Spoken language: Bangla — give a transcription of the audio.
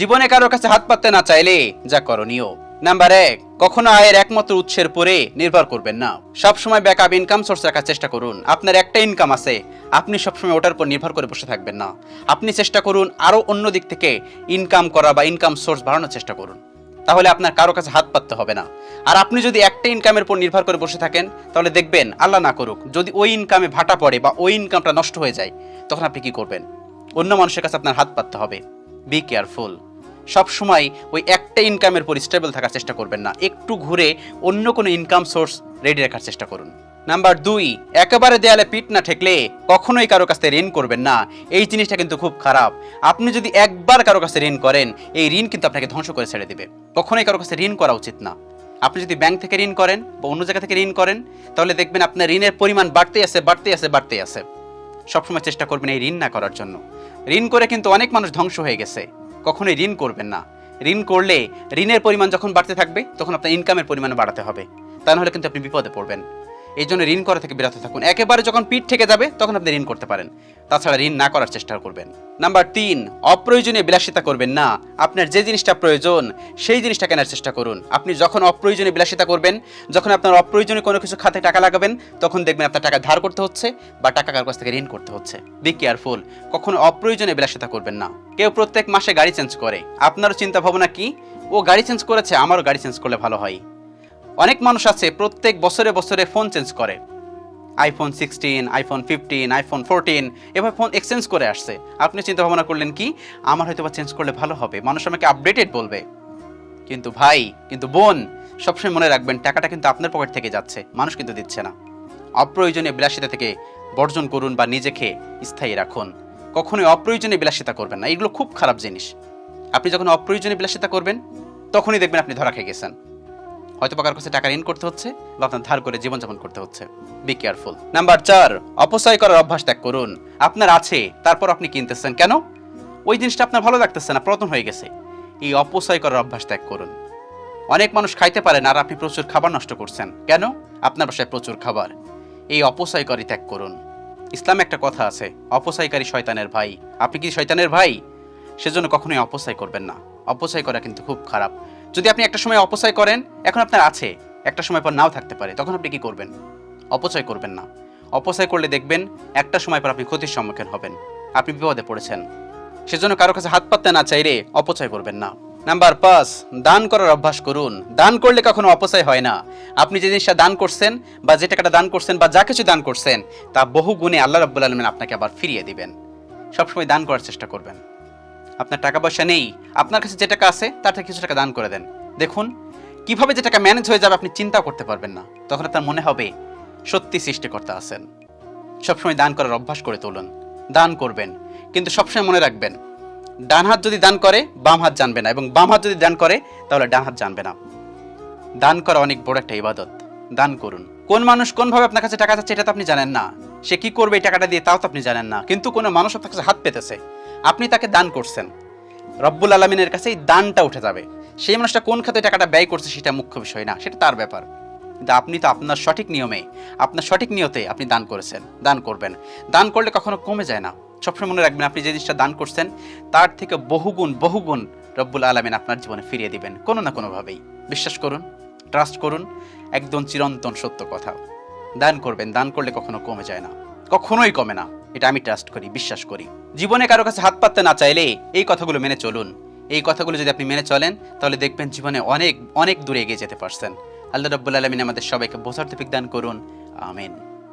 জীবনে কারোর কাছে হাত পাততে না চাইলে যা করণীয়। নাম্বার এক, কখনো আয়ের একমাত্র উৎসের পরে নির্ভর করবেন না। সবসময় ব্যাকআপ ইনকাম সোর্স রাখার চেষ্টা করুন। আপনার একটা ইনকাম আছে, আপনি সবসময় ওটার উপর নির্ভর করে বসে থাকবেন না। আপনি চেষ্টা করুন আরও অন্য দিক থেকে ইনকাম করা বা ইনকাম সোর্স বাড়ানোর চেষ্টা করুন। তাহলে আপনার কারও কাছে হাত পাততে হবে না। আর আপনি যদি একটা ইনকামের উপর নির্ভর করে বসে থাকেন, তাহলে দেখবেন আল্লাহ না করুক, যদি ওই ইনকামে ভাটা পড়ে বা ওই ইনকামটা নষ্ট হয়ে যায়, তখন আপনি কি করবেন? অন্য মানুষের কাছে আপনার হাত পাততে হবে। বি কেয়ারফুল সব সময় ওই একটা ইনকামের উপর স্টেবল থাকার চেষ্টা করবেন না। একটু ঘুরে অন্য কোনো ইনকাম সোর্স রেডি রাখার চেষ্টা করুন। নাম্বার দুই, একেবারে দেয়ালে পিঠ না ঠেকলে কখনোই কারও কাছে ঋণ করবেন না। এই জিনিসটা কিন্তু খুব খারাপ। আপনি যদি একবার কারও কাছে ঋণ করেন, এই ঋণ কিন্তু আপনাকে ধ্বংস করে ছেড়ে দেবে। কখনোই কারও কাছে ঋণ করা উচিত না। আপনি যদি ব্যাংক থেকে ঋণ করেন বা অন্য জায়গা থেকে ঋণ করেন, তাহলে দেখবেন আপনার ঋণের পরিমাণ বাড়তেই আছে বাড়তেই আছে বাড়তেই আছে। সবসময় চেষ্টা করবেন এই ঋণ না করার জন্য। ঋণ করে কিন্তু অনেক মানুষ ধ্বংস হয়ে গেছে। কখনোই ঋণ করবেন না। ঋণ করলে ঋণের পরিমাণ যখন বাড়তে থাকবে, তখন আপনার ইনকামের পরিমাণ বাড়াতে হবে। তা নাহলে কিন্তু আপনি বিপদে পড়বেন। এই জন্য ঋণ করা থেকে বিরত থাকুন। একেবারে যখন পিঠ থেকে যাবে, তখন আপনি ঋণ করতে পারেন। তাছাড়া ঋণ না করার চেষ্টা করবেন। নাম্বার তিন, অপ্রয়োজনীয় বিলাসিতা করবেন না। আপনার যে জিনিসটা প্রয়োজন, সেই জিনিসটা কেনার চেষ্টা করুন। আপনি যখন অপ্রয়োজনীয় বিলাসিতা করবেন, যখন আপনার অপ্রয়োজনীয় কোনো কিছু খাতে টাকা লাগাবেন, তখন দেখবেন আপনার টাকা ধার করতে হচ্ছে বা টাকা কার কাছ থেকে ঋণ করতে হচ্ছে। বি কেয়ারফুল কখনো অপ্রয়োজনীয় বিলাসিতা করবেন না। কেউ প্রত্যেক মাসে গাড়ি চেঞ্জ করে। আপনারও চিন্তা ভাবনা কি? ও গাড়ি চেঞ্জ করেছে, আমারও গাড়ি চেঞ্জ করলে ভালো হয়। অনেক মানুষ আছে প্রত্যেক বছরে বছরে ফোন চেঞ্জ করে। IPhone sixteen iPhone fifteen iPhone fourteen এভাবে ফোন এক্সচেঞ্জ করে আসছে। আপনি চিন্তা ভাবনা করলেন কি? আমার হয়তো বা চেঞ্জ করলে ভালো হবে। মানুষ আমাকে আপডেটেড বলবে। কিন্তু ভাই, কিন্তু বোন, সবসময় মনে রাখবেন, টাকাটা কিন্তু আপনার পকেট থেকে যাচ্ছে। মানুষ কিন্তু দিচ্ছে না। অপ্রয়োজনীয় বিলাসিতা থেকে বর্জন করুন বা নিজেকে স্থায়ী রাখুন। কখনোই অপ্রয়োজনীয় বিলাসিতা করবেন না। এগুলো খুব খারাপ জিনিস। আপনি যখন অপ্রয়োজনীয় বিলাসিতা করবেন, তখনই দেখবেন আপনি ধরা খেয়ে গেছেন। হয়তো কারোর কাছে টাকা ঋণ করতে হচ্ছে বা আপনার ধার করে জীবনযাপন করতে হচ্ছে। বি কেয়ারফুল নাম্বার চার, অপচয় করার অভ্যাস ত্যাগ করুন। আপনার আছে, তারপর আপনি কিনতেছেন। কেন? ওই জিনিসটা আপনার ভালো লাগতেছে না প্রথম হয়ে গেছে। এই অপচয় করার অভ্যাস ত্যাগ করুন। অনেক মানুষ খাইতে পারেন আর আপনি প্রচুর খাবার নষ্ট করছেন। কেন? আপনার বাসায় প্রচুর খাবার। এই অপচয়কারী ত্যাগ করুন। ইসলামে একটা কথা আছে, অপচয়কারী শয়তানের ভাই। আপনি কি শয়তানের ভাই? সেজন্য কখনোই অপচয় করবেন না। অপচয় করা কিন্তু খুব খারাপ। যদি আপনি একটা সময় অপচয় করেন, এখন আপনার আছে, একটা সময় পর নাও থাকতে পারে, তখন আপনি কি করবেন? অপচয় করবেন না। অপচয় করলে দেখবেন একটা সময় পর আপনি ক্ষতির সম্মুখীন হবেন, আপনি বিপদে পড়েছেন। সেজন্য কারও কাছে হাত পাততে না চাইলে অপচয় করবেন না। নাম্বার পাঁচ, দান করার অভ্যাস করুন। দান করলে কখনো অপচয় হয় না। আপনি যে জিনিসটা দান করছেন বা যে টাকাটা দান করছেন বা যা কিছু দান করছেন, তা বহু গুণে আল্লাহ রাব্বুল আলমিন আপনাকে আবার ফিরিয়ে দিবেন। সবসময় দান করার চেষ্টা করবেন। আপনার টাকা পয়সা নেই, আপনার কাছে যে টাকা আছে, তার থেকে কিছু টাকা দান করে দেন। দেখুন, কীভাবে যে টাকা ম্যানেজ হয়ে যাবে আপনি চিন্তাও করতে পারবেন না। তখন আপনার মনে হবে, সত্যি সৃষ্টিকর্তা আছেন। সবসময় দান করার অভ্যাস করে তুলুন। দান করবেন। কিন্তু সবসময় মনে রাখবেন, ডান হাত যদি দান করে, বাম হাত জানবে না। এবং বাম হাত যদি দান করে, তাহলে ডান হাত জানবে না। দান করা অনেক বড় একটা ইবাদত। দান করুন। কোন মানুষ কোনভাবে আপনার কাছে টাকা চাচ্ছে, এটা তো আপনি জানেন না। সে কি করবে এই টাকাটা দিয়ে, তাও তো আপনি জানেন না। কিন্তু কোনো মানুষ আপনার কাছে হাত পেতেছে। আপনি তাকে দান করছেন। রব্বুল আলমিনের কাছে এই দানটা উঠে যাবে। সেই মানুষটা কোন খাতে টাকাটা ব্যয় করছে সেটা মুখ্য বিষয় না, সেটা তার ব্যাপার। কিন্তু আপনি তো আপনার সঠিক নিয়মে, আপনার সঠিক নিয়তে আপনি দান করেছেন, দান করবেন। দান করলে কখনো কমে যায় না। সবসময় মনে রাখবেন, আপনি যে জিনিসটা দান করছেন, তার থেকে বহুগুণ বহুগুণ রব্বুল আলমিন আপনার জীবনে ফিরিয়ে দিবেন, কোনো না কোনোভাবেই। বিশ্বাস করুন ট্রাস্ট করুন, একদম চিরন্তন সত্য কথা। দান করবেন, দান করলে কখনো কমে যায় না। কখনোই কমে না। এটা আমি ট্রাস্ট করি, বিশ্বাস করি। জীবনে কারও কাছে হাত পাততে না চাইলে এই কথাগুলো মেনে চলুন। এই কথাগুলো যদি আপনি মেনে চলেন, তাহলে দেখবেন জীবনে অনেক অনেক দূরে এগিয়ে যেতে পারছেন। আল্লাহ রব্বুল আলমিন আমাদের সবাইকে বোঝার তফিক দান করুন। আমিন।